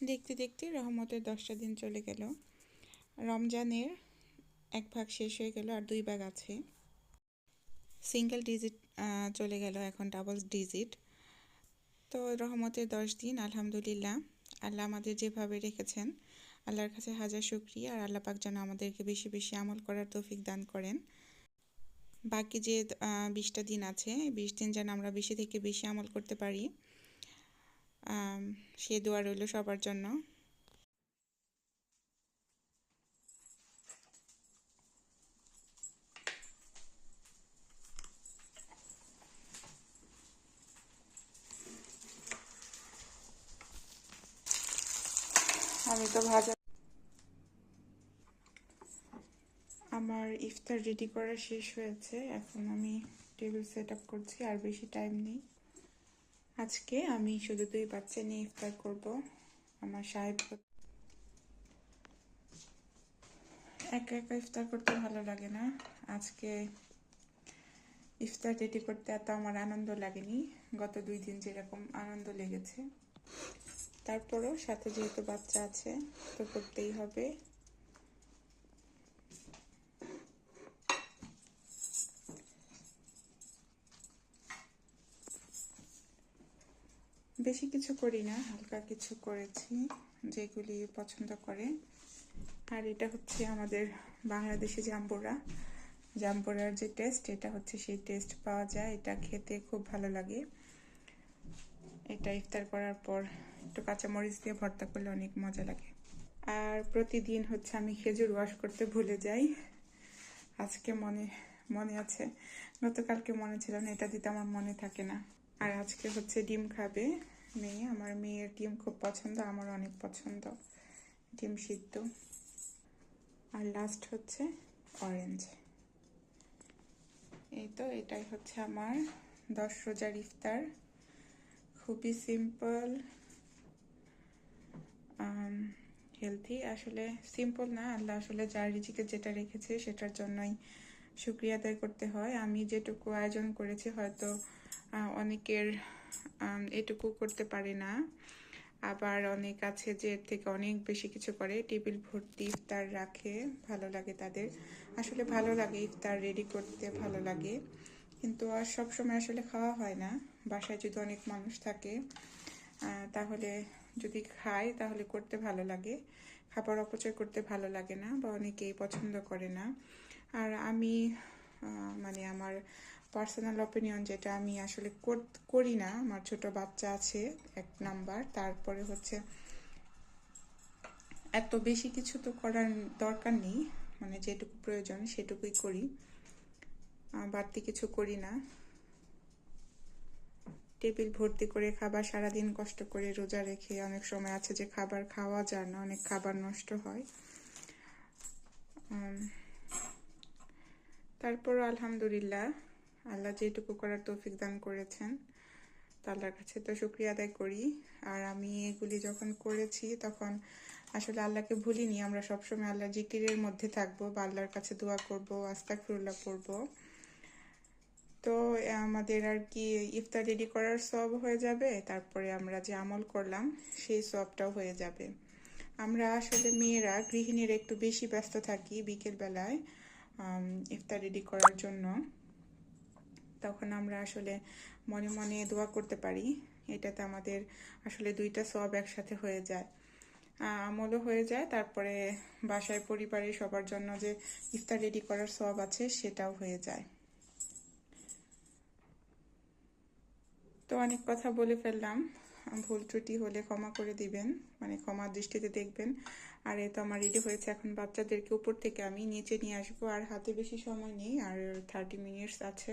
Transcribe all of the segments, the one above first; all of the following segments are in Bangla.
দেখতে দেখতে রহমতের দশটা দিন চলে গেল। রমজানের এক ভাগ শেষ হয়ে গেল আর দুই ভাগ আছে। সিঙ্গেল ডিজিট চলে গেল এখন ডাবল ডিজিট। তো রহমতের দশ দিন, আলহামদুলিল্লাহ। আল্লাহ আমাদের যেভাবে রেখেছেন, আল্লাহর কাছে হাজার শুক্রিয়া আর আল্লাহ পাক যেন আমাদেরকে বেশি বেশি আমল করার তৌফিক দান করেন। বাকি যে বিশটা দিন আছে, বিশ দিন যেন আমরা বেশি থেকে বেশি আমল করতে পারি। সে দোয়া রইল সবার জন্য। আমি তো ভাজা আমার ইফতার রেডি করা শেষ হয়েছে। এখন আমি টেবিল সেট আপ করছি, আর বেশি টাইম নেই। আজকে আমি শুধু দুই বাচ্চা নিয়ে ইফতার করব। আমার সাহেব একা একা ইফতার করতে ভালো লাগে না। আজকে ইফতার রেডি করতে এত আমার আনন্দ লাগেনি। গত দুই দিন যেরকম আনন্দ লেগেছে। তারপরও সাথে যেহেতু বাচ্চা আছে, তো করতেই হবে। বেশি কিছু করি না হালকা কিছু করেছি যেগুলি পছন্দ করে। আর এটা হচ্ছে আমাদের বাংলাদেশি জাম্বুরা। জাম্বুরার যে টেস্ট, এটা হচ্ছে সেই টেস্ট পাওয়া যায়। এটা খেতে খুব ভালো লাগে। এটা ইফতার করার পর একটু কাঁচামরিচ দিয়ে ভর্তা করলে অনেক মজা লাগে। আর প্রতিদিন হচ্ছে আমি খেজুর ওয়াশ করতে ভুলে যাই। আজকে মনে মনে আছে। গতকালকে মনে ছিল না, এটা দিতে আমার মনে থাকে না। আর আজকে হচ্ছে ডিম খাবে মেয়ে। আমার মেয়ের ডিম খুব পছন্দ, আমার অনেক পছন্দ। ডিম সিদ্ধ। আর লাস্ট হচ্ছে অরেঞ্জ এই তো, এটাই হচ্ছে আমার দশ রোজার ইফতার। খুবই সিম্পল হেলথি আসলে সিম্পল না, আল্লাহ আসলে যার রিজিকে যেটা রেখেছে সেটার জন্যই শুক্রিয়া আদায় করতে হয়। আমি যেটুকু আয়োজন করেছি হয়তো অনেকের এটুকু করতে পারে না। আবার অনেক আছে যে এর থেকে অনেক বেশি কিছু করে, টেবিল ভর্তি ইফতার রাখে, ভালো লাগে তাদের। আসলে ভালো লাগে ইফতার রেডি করতে, ভালো লাগে। কিন্তু আর সব সময় আসলে খাওয়া হয় না। বাসায় যদি অনেক মানুষ থাকে তাহলে যদি খায়, তাহলে করতে ভালো লাগে। খাবার অপচয় করতে ভালো লাগে না বা অনেকেই পছন্দ করে না। আর আমি মানে আমার পার্সোনাল অপিনিয়ন যেটা আমি আসলে করি না। আমার ছোট বাচ্চা আছে, এক নাম্বার। তারপরে হচ্ছে এত বেশি কিছু তো করার দরকার নেই। মানে যেটুকু প্রয়োজন সেটুকুই করি। বাড়তি কিছু করি না। টেবিল ভর্তি করে খাবার সারাদিন কষ্ট করে রোজা রেখে অনেক সময় আছে যে খাবার খাওয়া যায় না, অনেক খাবার নষ্ট হয়। তারপর আলহামদুলিল্লাহ আল্লাহ যেটুকু করার তৌফিক দান করেছেন আল্লাহর কাছে তো শুক্রিয়া আদায় করি। আর আমি এগুলি যখন করেছি, তখন আসলে আল্লাহকে ভুলিনি। আমরা সবসময় আল্লাহ জিকিরের মধ্যে থাকব বা আল্লাহর কাছে দোয়া করব আস্তাকফিরুল্লাহ পড়ব। তো আমাদের আর কি ইফতার রেডি করার সব হয়ে যাবে, তারপরে আমরা যে আমল করলাম, সেই সবটাও হয়ে যাবে। আমরা আসলে মেয়েরা, গৃহিণীরা একটু বেশি ব্যস্ত থাকি বিকেলবেলায় ইফতার রেডি করার জন্য। তখন আমরা আসলে মনে মনে দোয়া করতে পারি। এটাতে আমাদের আসলে দুইটা সব একসাথে হয়ে যায়। আমলও হয়ে যায়, তারপরে বাসায় পরিবারে সবার জন্য যে ইফতার রেডি করার সব আছে, সেটাও হয়ে যায়। তো অনেক কথা বলে ফেললাম। ভুল ত্রুটি হলে ক্ষমা করে দিবেন মানে ক্ষমার দৃষ্টিতে দেখবেন। আর এ তো আমার রেডি হয়েছে, এখন বাচ্চাদেরকে উপর থেকে আমি নিচে নিয়ে আসব। আর হাতে বেশি সময় নেই, আর থার্টি মিনিটস আছে।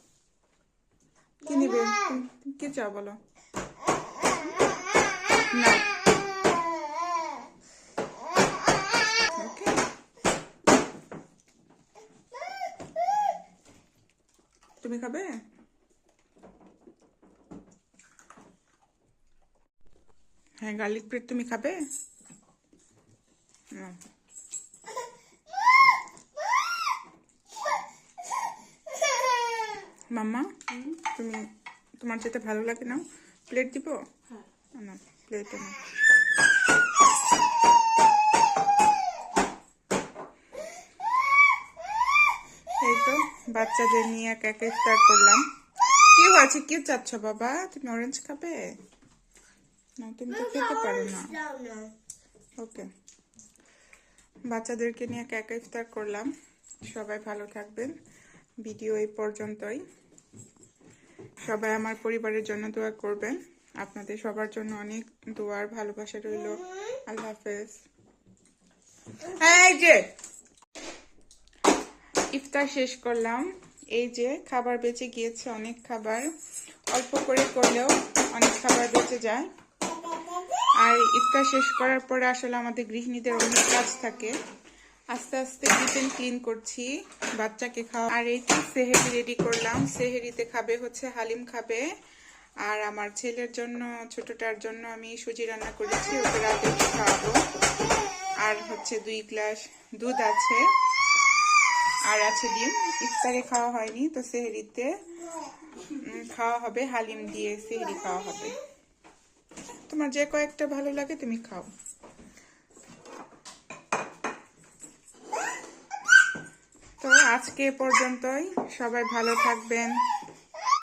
কি নিবে? কি চাও বলো? তুমি খাবে? হ্যাঁ গার্লিক ব্রেড তুমি খাবে? মাম্মা তুমি তোমার যেটা ভালো লাগে নাও। প্লেট দিব? না প্লেটে না এই তো বাচ্চাদের নিয়ে এক একা ইফতার করলাম। কি হয়েছে? কি চাচ্ছ বাবা? তুমি অরেঞ্জ খাবে? না তুমি তো খেতে পারো না. ওকে বাচ্চাদেরকে নিয়ে এক একা ইফতার করলাম। সবাই ভালো থাকবেন। ভিডিও এই পর্যন্তই। সবাই আমার পরিবারের জন্য দোয়া করবেন। আপনাদের সবার জন্য অনেক দোয়ার ভালোবাসা রইল। আল্লাহ হাফেজ। এই যে, ইফতার শেষ করলাম। এই যে, খাবার বেঁচে গিয়েছে, অনেক খাবার। অল্প করে করলেও অনেক খাবার বেঁচে যায়। আর ইফতার শেষ করার পরে আসলে আমাদের গৃহিণীদের অনেক কাজ থাকে। আস্তে আস্তে কিচেন ক্লিন করছি, বাচ্চাকে খাওয়া আর এই সেহেরি রেডি করলাম। সেহেরিতে খাবে হচ্ছে হালিম খাবে। আর আমার ছেলের জন্য, ছোটটার জন্য আমি সুজি রান্না করেছি, ওকে রাতে খাওয়াবো। আর হচ্ছে দুই গ্লাস দুধ আছে। আর আছে ডিম। ইফতারে খাওয়া হয়নি, তো সেহেরিতে খাওয়া হবে, হালিম দিয়ে সেহেরি খাওয়া হবে। তোমার যে কয়েকটা ভালো লাগে তুমি খাও। তো আজকে পর্যন্তই। সবাই ভালো থাকবেন।